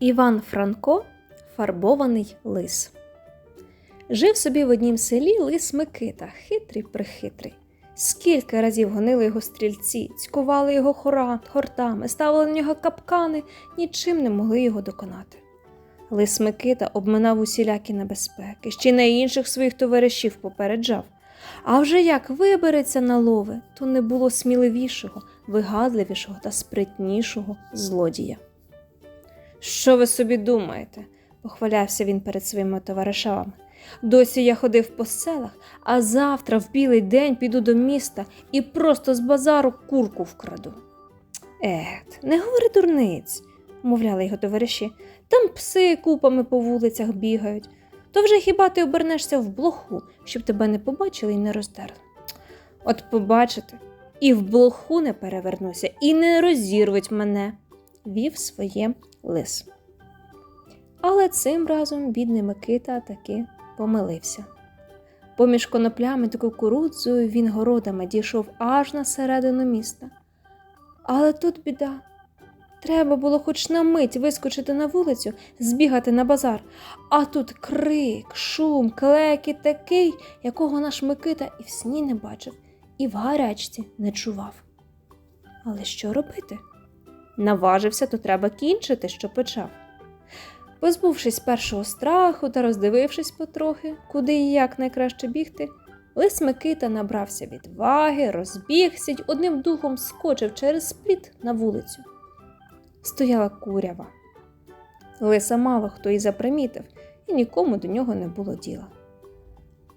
Іван Франко фарбований лис. Жив собі в однім селі лис Микита, хитрий прихитрий. Скільки разів гонили його стрільці, цькували його хора, хортами, ставили на нього капкани, нічим не могли його доконати. Лис Микита обминав усілякі небезпеки, ще й на інших своїх товаришів попереджав. А вже як вибереться на лови, то не було сміливішого, вигадливішого та спритнішого злодія. Що ви собі думаєте? похвалявся він перед своїми товаришами. Досі я ходив по селах, а завтра в білий день піду до міста і просто з базару курку вкраду. Ет, не говори дурниць, мовляли його товариші. Там пси купами по вулицях бігають. То вже хіба ти обернешся в блоху, щоб тебе не побачили і не роздерли. От побачите, і в блоху не перевернуся, і не розірвуть мене, вів своє лис. Але цим разом бідний Микита таки помилився. Поміж коноплями та кукурудзою він городами дійшов аж на середину міста. Але тут біда. Треба було хоч на мить вискочити на вулицю, збігати на базар, а тут крик, шум, клекіт такий, якого наш Микита і в сні не бачив, і в гарячці не чував. Але що робити? Наважився, то треба кінчити, що почав. Позбувшись першого страху та роздивившись потрохи, куди і як найкраще бігти, лис Микита набрався відваги, розбігся й одним духом скочив через спліт на вулицю. Стояла курява. Лиса мало хто і запримітив, і нікому до нього не було діла.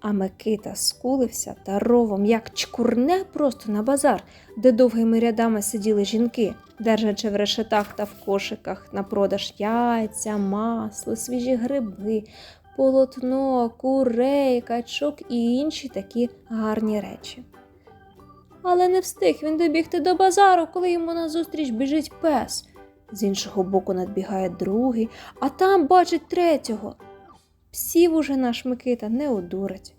А Микита скулився та ровом, як чкурне просто на базар, де довгими рядами сиділи жінки, держачи в решетах та в кошиках на продаж яйця, масло, свіжі гриби, полотно, курей, качок і інші такі гарні речі. Але не встиг він добігти до базару, коли йому назустріч біжить пес. З іншого боку надбігає другий, а там бачить третього. Псів уже наш Микита не одурить.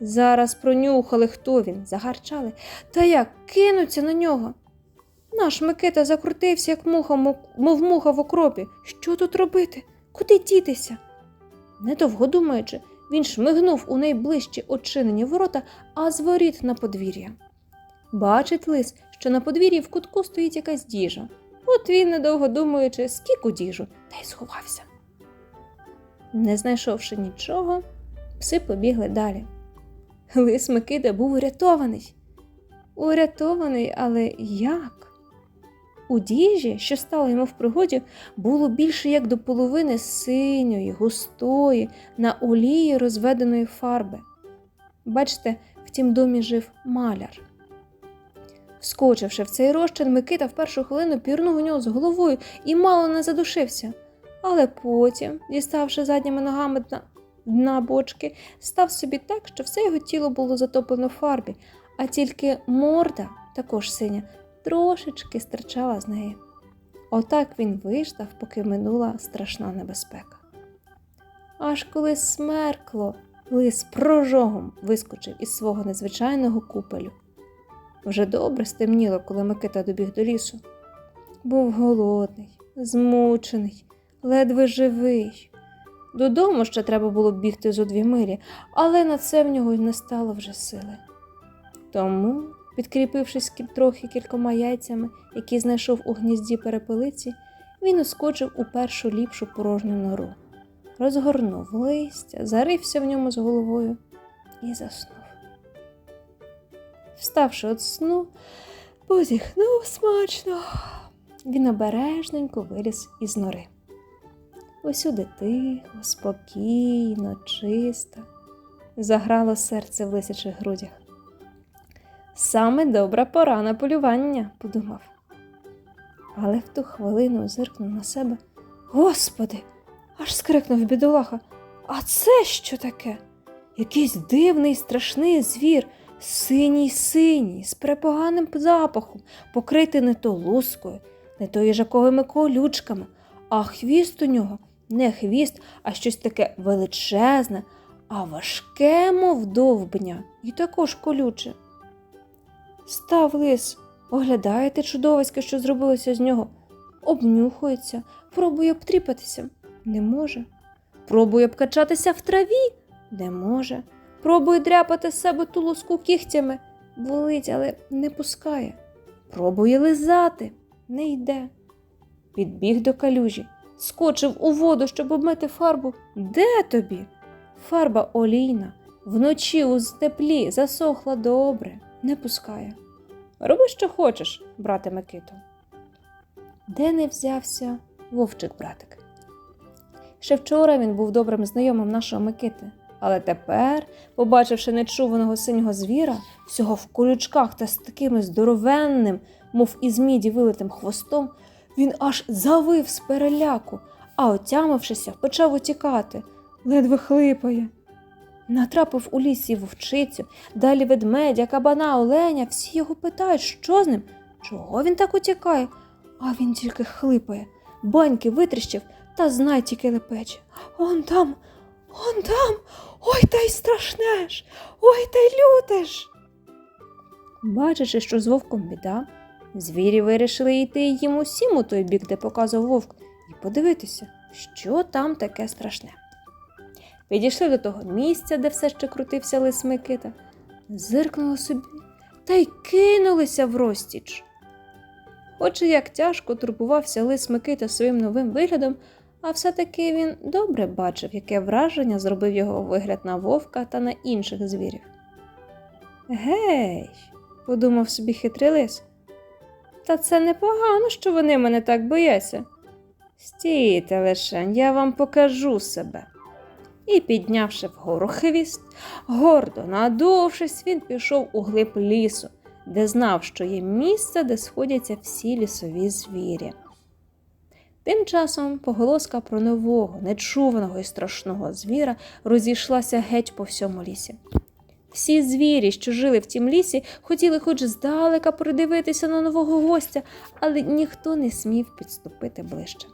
Зараз пронюхали, хто він, загарчали, та як кинуться на нього. Наш Микита закрутився, як муха, мов муха в окропі. Що тут робити? Куди дітися? Недовго думаючи, він шмигнув у найближчі очинені ворота, а з воріт на подвір'я. Бачить лис, що на подвір'ї в кутку стоїть якась діжа. От він, недовго думаючи, скільки діжу, та й сховався. Не знайшовши нічого, пси побігли далі. Лис Микита був урятований. Урятований, але як? У діжі, що стало йому в пригоді, було більше як до половини синьої, густої, на олії розведеної фарби. Бачите, в тім домі жив маляр. Вскочивши в цей розчин, Микита в першу хвилину пірнув у нього з головою і мало не задушився. Але потім, діставши задніми ногами дна, бочки, став собі так, що все його тіло було затоплено в фарбі, а тільки морда, також синя, трошечки стирчала з неї. Отак він виждав, поки минула страшна небезпека. Аж коли смеркло, лис прожогом вискочив із свого незвичайного купелю. Вже добре стемніло, коли Микита добіг до лісу. Був голодний, змучений, ледве живий. Додому ще треба було бігти зо дві милі, але на це в нього й не стало вже сили. Тому, підкріпившись трохи кількома яйцями, які знайшов у гнізді перепелиці, він ускочив у першу ліпшу порожню нору, розгорнув листя, зарився в ньому з головою і заснув. Вставши від сну, позіхнув смачно. Він обережненько виліз із нори. Усюди тихо, спокійно, чисто, заграло серце в лисячих грудях. Саме добра пора на полювання, подумав. Але в ту хвилину зиркнув на себе. Господи, аж скрикнув бідолаха. А це що таке? Якийсь дивний страшний звір синій синій, з препоганим запахом, покритий не то лускою, не то їжаковими колючками, а хвіст у нього не хвіст, а щось таке величезне, а важке, мов довбня, і також колюче. Став лис, оглядає те чудовисько, що зробилося з нього. обнюхується, пробує обтріпатися, не може. Пробує обкачатися в траві, не може. Пробує дряпати з себе ту луску кігтями, болить, але не пускає. Пробує лизати, не йде. Підбіг до калюжі, скочив у воду, щоб обмити фарбу. Де тобі? Фарба олійна, вночі у теплі засохла добре, не пускає. Роби, що хочеш, брате Микито. Де не взявся вовчик братик? Ще вчора він був добрим знайомим нашого Микити, але тепер, побачивши нечуваного синього звіра, всього в колючках та з таким здоровенним, мов із міді вилитим хвостом, він аж завив з переляку, а отямившися, почав утікати, ледве хлипає. Натрапив у лісі вовчицю, далі ведмедя, кабана, оленя, всі його питають, що з ним, чого він так утікає, а він тільки хлипає, баньки витріщив та знай тільки лепече. Он там, он там, ой та й страшне ж, ой та й люте ж. Бачачи, що з вовком біда, звірі вирішили йти їм усім у той бік, де показував вовк, і подивитися, що там таке страшне. Підійшли до того місця, де все ще крутився лис Микита, зиркнули собі та й кинулися в розтіч. Хоч і як тяжко турбувався лис Микита своїм новим виглядом, а все-таки він добре бачив, яке враження зробив його вигляд на вовка та на інших звірів. Гей, подумав собі хитрий лис. Та це непогано, що вони мене так бояться. Стійте лишень, я вам покажу себе. І, піднявши вгору хвіст, гордо надувшись, він пішов у глиб лісу, де знав, що є місце, де сходяться всі лісові звірі. Тим часом поголоска про нового, нечуваного і страшного звіра розійшлася геть по всьому лісі. Всі звірі, що жили в тім лісі, хотіли хоч здалека придивитися на нового гостя, але ніхто не смів підступити ближче.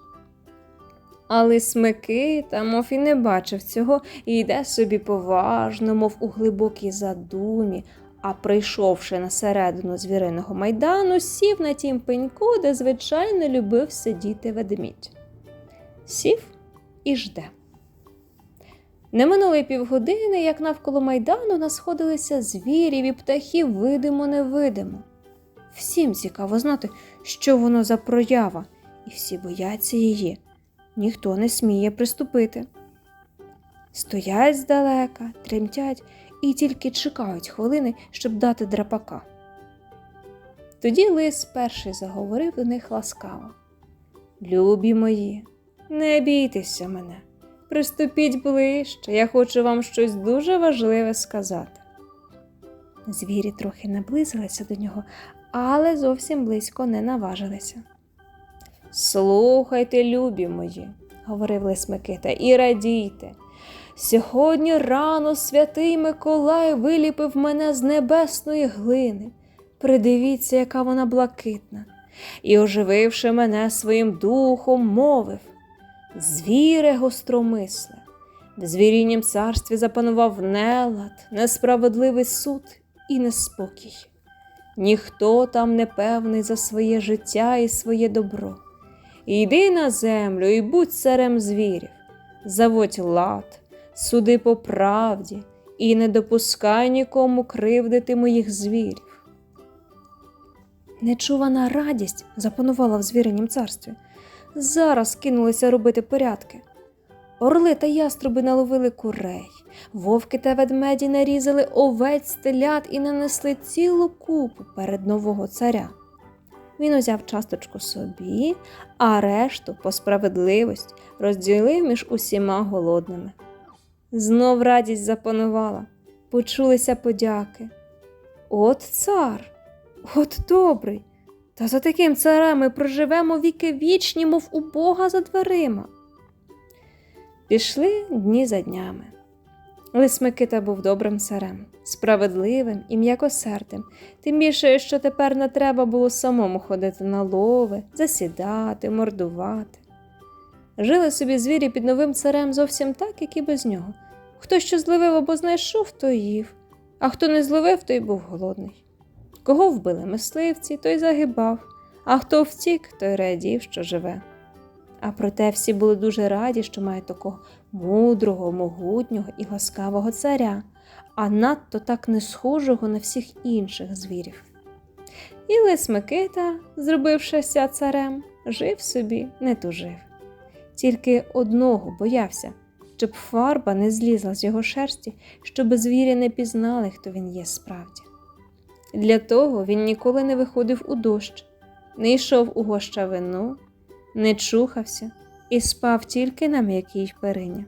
Але Смикита, мов і не бачив цього, і йде собі поважно, мов у глибокій задумі, а прийшовши на середину звіриного майдану, сів на тім пеньку, де звичайно любив сидіти ведмідь. Сів і жде. Не минуло й півгодини, як навколо майдану насходилися звірів і птахів видимо-невидимо. Всім цікаво знати, що воно за проява, і всі бояться її. Ніхто не сміє приступити. Стоять здалека, тремтять і тільки чекають хвилини, щоб дати драпака. Тоді лис перший заговорив до них ласкаво. Любі мої, не бійтеся мене, приступіть ближче, я хочу вам щось дуже важливе сказати. Звірі трохи наблизилися до нього, але зовсім близько не наважилися. Слухайте, любі мої, говорив лис Микита, і радійте. Сьогодні рано святий Миколай виліпив мене з небесної глини. Придивіться, яка вона блакитна, і, ожививши мене своїм духом, мовив Звіре гостромисле, в звірінім царстві запанував нелад, несправедливий суд і неспокій. Ніхто там не певний за своє життя і своє добро. Йди на землю і будь царем звірів, заводь лад, суди по правді і не допускай нікому кривдити моїх звірів. Нечувана радість запанувала в звіринім царстві. Зараз кинулися робити порядки. Орли та яструби наловили курей, вовки та ведмеді нарізали овець, телят і нанесли цілу купу перед нового царя. Він узяв часточку собі, а решту, по справедливості, розділив між усіма голодними. Знов радість запанувала, почулися подяки. От цар, от добрий, та за таким царем ми проживемо віки вічні, мов у Бога за дверима. Пішли дні за днями. Лис Микита був добрим царем, справедливим і м'якосердим, тим більше, що тепер не треба було самому ходити на лови, засідати, мордувати. Жили собі звірі під новим царем зовсім так, як і без нього. Хто що зловив або знайшов, то їв, а хто не зловив, той був голодний. Кого вбили мисливці, той загибав, а хто втік, той радів, що живе. А проте всі були дуже раді, що мають такого мудрого, могутнього і ласкавого царя, а надто так не схожого на всіх інших звірів. І лис Микита, зробившися царем, жив собі, не тужив. Тільки одного боявся, щоб фарба не злізла з його шерсті, щоб звірі не пізнали, хто він є справді. Для того він ніколи не виходив у дощ, не йшов у гощавину, не чухався і спав тільки на м'якій перині.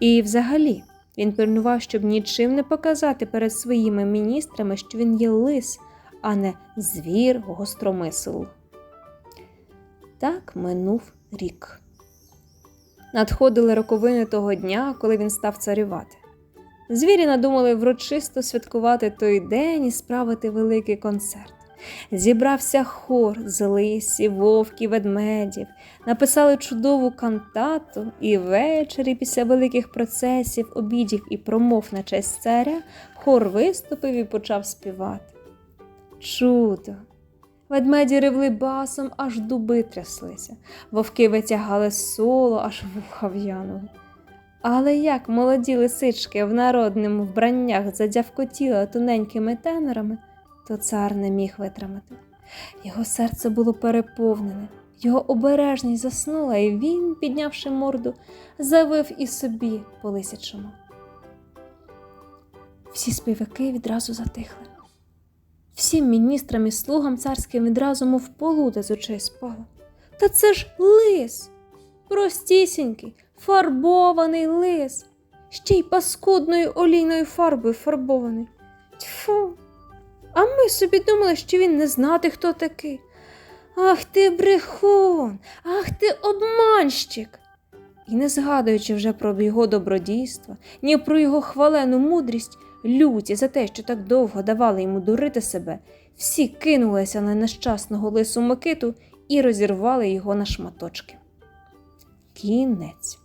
І взагалі він пильнував, щоб нічим не показати перед своїми міністрами, що він є лис, а не звір гостромисл. Так минув рік. Надходили роковини того дня, коли він став царювати. Звірі надумали врочисто святкувати той день і справити великий концерт. Зібрався хор з лисів, вовків, ведмедів, написали чудову кантату, і ввечері, після великих процесів, обідів і промов на честь царя, хор виступив і почав співати. Чудо! Ведмеді ревли басом, аж дуби тряслися, вовки витягали соло, аж вуха в'янули. Але як молоді лисички в народному вбраннях задявкотіли тоненькими тенорами, то цар не міг витримати. Його серце було переповнене, його обережність заснула, і він, піднявши морду, завив і собі по лисячому. Всі співаки відразу затихли. Всім міністрам і слугам царським відразу мов полуда з очей спала. Та це ж лис, простісінький, фарбований лис, ще й паскудною олійною фарбою фарбований. Тьфу. А ми собі думали, що він не знати, хто такий. Ах ти брехун, ах ти обманщик. І не згадуючи вже про його добродійство, ні про його хвалену мудрість, люті за те, що так довго давали йому дурити себе, всі кинулися на нещасного лису Микиту і розірвали його на шматочки. Кінець.